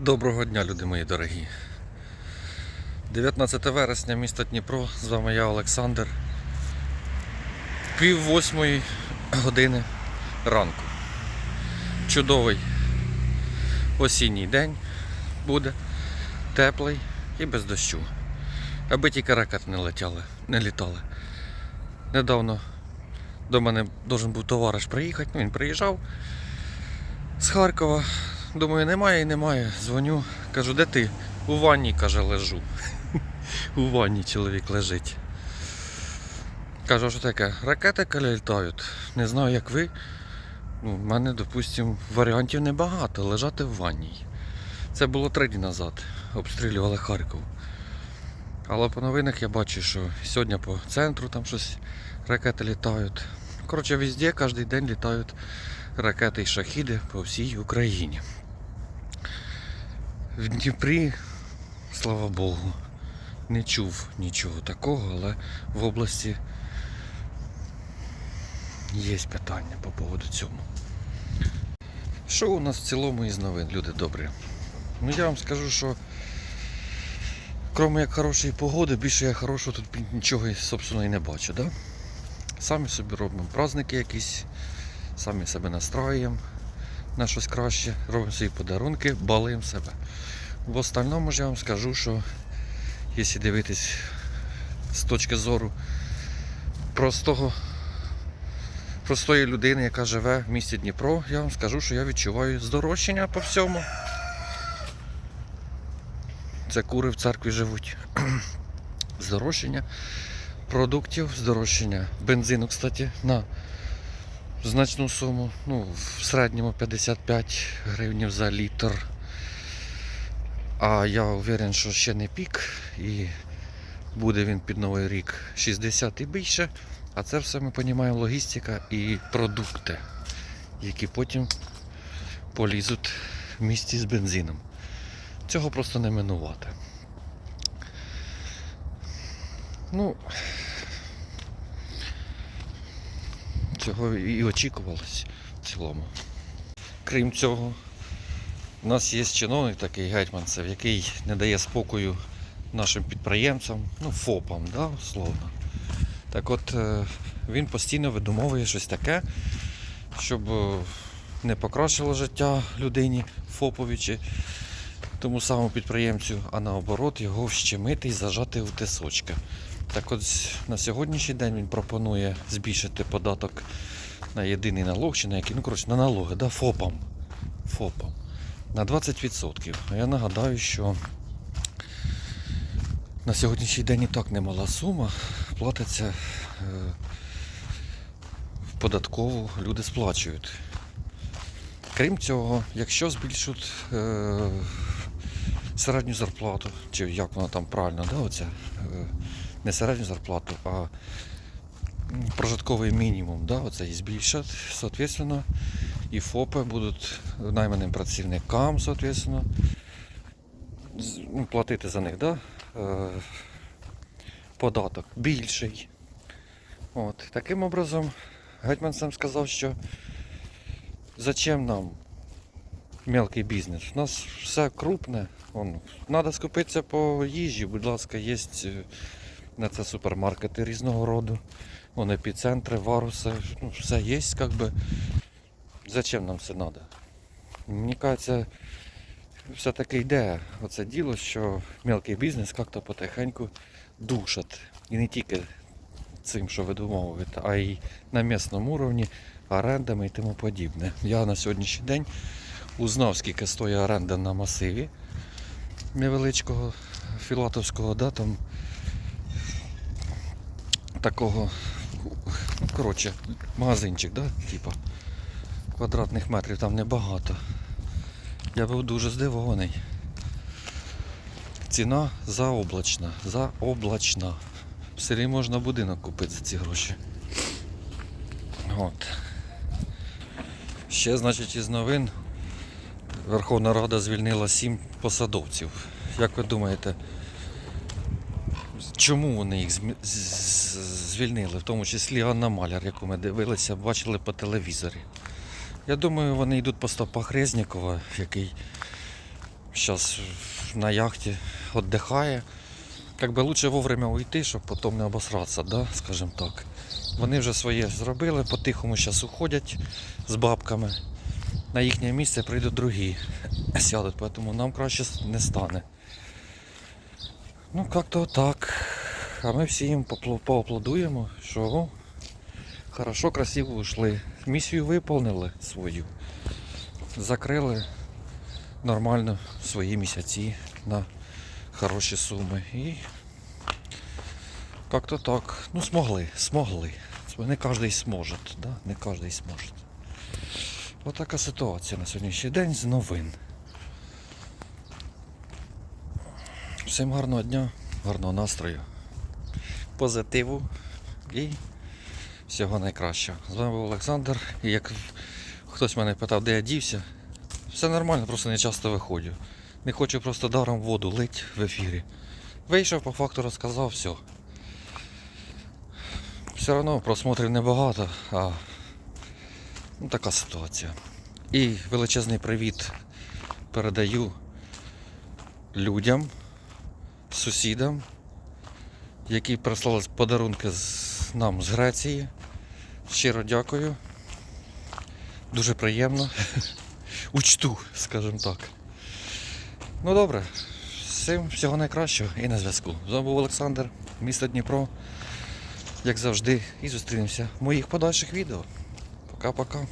Доброго дня, люди мої дорогі. 19 вересня, місто Дніпро. З вами я, Олександр. Пів восьмої години ранку. Чудовий осінній день буде, теплий і без дощу. Аби тільки ракети не летяли, не літали. Недавно до мене должен був товариш приїхати, він приїжджав з Харкова. Думаю, немає і немає. Дзвоню. Кажу, де ти? У ванні, каже, лежу. У ванні чоловік лежить. Кажу, що таке? Ракети літають. Не знаю, як ви. Ну, мене, допустимо, варіантів небагато лежати в ванні. Це було три дні назад. Обстрілювали Харків. Але по новинах я бачу, що сьогодні по центру там щось ракети літають. Коротше, везде кожен день літають ракети і шахіди по всій Україні. В Дніпрі, слава Богу, не чув нічого такого, але в області є питання по поводу цьому. Що у нас в цілому із новин, люди добрі? Ну я вам скажу, що крім як хорошої погоди, більше я хорошого тут нічого собственно і не бачу. Да? Самі собі робимо праздники якісь, самі себе настроюємо на щось краще, робимо свої подарунки, балуємо себе. В остальному ж я вам скажу, що якщо дивитись з точки зору простого, простої людини, яка живе в місті Дніпро, я вам скажу, що я відчуваю здорожчання по всьому. Це кури в церкві живуть. Здорожчання продуктів, здорожчання бензину, кстати, на значну суму. Ну, в середньому 55 гривнів за літр. А я уверен, що ще не пік і буде він під новий рік 60 і більше. А це все ми розуміємо логістика і продукти, які потім полізуть в місті з бензином. Цього просто не минувати. Ну, цього і очікувалось в цілому. Крім цього, у нас є чиновник такий гетьманцев, який не дає спокою нашим підприємцям, ну, ФОПам, да, словно. Так от е, він постійно видумовує щось таке, щоб е, не покращило життя людині ФОПові чи тому самому підприємцю, а наоборот його вщемити і зажати в тисочка. Так от на сьогоднішній день він пропонує збільшити податок на єдиний налог чи на який, ну коротше, на налоги, да, ФОПам. ФОПам на 20%. А я нагадаю, що на сьогоднішній день і так немала сума платиться е, в податкову, люди сплачують. Крім цього, якщо збільшуть е, середню зарплату, чи як вона там правильно, да, оця, е, не середню зарплату, а прожитковий мінімум, да, оце і збільшать, соответственно, і ФОПи будуть найманим працівникам, соответственно, ну, платити за них, да, е, податок більший. От. Таким образом, Гетьман сам сказав, що зачем нам мелкий бізнес? У нас все крупне. Вон, Надо скупитися по їжі, будь ласка, є на це супермаркети різного роду. Вон епіцентри, варуси, ну, все є, как би. Зачем нам це треба? Мені кажеться, все-таки йде оце діло, що мелкий бізнес як-то потихеньку душать. І не тільки цим, що ви а й на місному уровні орендами і тому подібне. Я на сьогоднішній день узнав, скільки стоїть оренда на масиві невеличкого філатовського, да, там такого, коротше, магазинчик, да, типа, квадратних метрів там небагато. Я був дуже здивований. Ціна заоблачна, заоблачна. В селі можна будинок купити за ці гроші. От. Ще, значить, із новин Верховна Рада звільнила сім посадовців. Як ви думаєте, чому вони їх звільнили? В тому числі Анна Маляр, яку ми дивилися, бачили по телевізорі. Я думаю, вони йдуть по стопах Резнікова, який зараз на яхті віддихає. Как би лучше вовремя уйти, щоб потім не обосратися, да? скажімо так. Вони вже своє зробили, по-тихому зараз уходять з бабками. На їхнє місце прийдуть другі сядуть, тому нам краще не стане. Ну, як-то так. А ми всі їм поаплодуємо, що о, хорошо, красиво ушли. Місію виповнили свою. Закрили нормально свої місяці на хороші суми. І як-то так. Ну, змогли, змогли. Не кожен зможе, да? не кожен зможе. Отака ситуація на сьогоднішній день з новин. Всім гарного дня, гарного настрою, позитиву і всього найкращого. З вами був Олександр. І як хтось мене питав, де я дівся, все нормально, просто не часто виходжу. Не хочу просто даром воду лить в ефірі. Вийшов, по факту розказав, все. Все одно просмотрів небагато, а ну, така ситуація. І величезний привіт передаю людям, сусідам, які прислали подарунки з, нам з Греції. Щиро дякую. Дуже приємно. Учту, скажімо так. Ну добре, всім всього найкращого і на зв'язку. З вами був Олександр, місто Дніпро. Як завжди, і зустрінемося в моїх подальших відео. Пока-пока.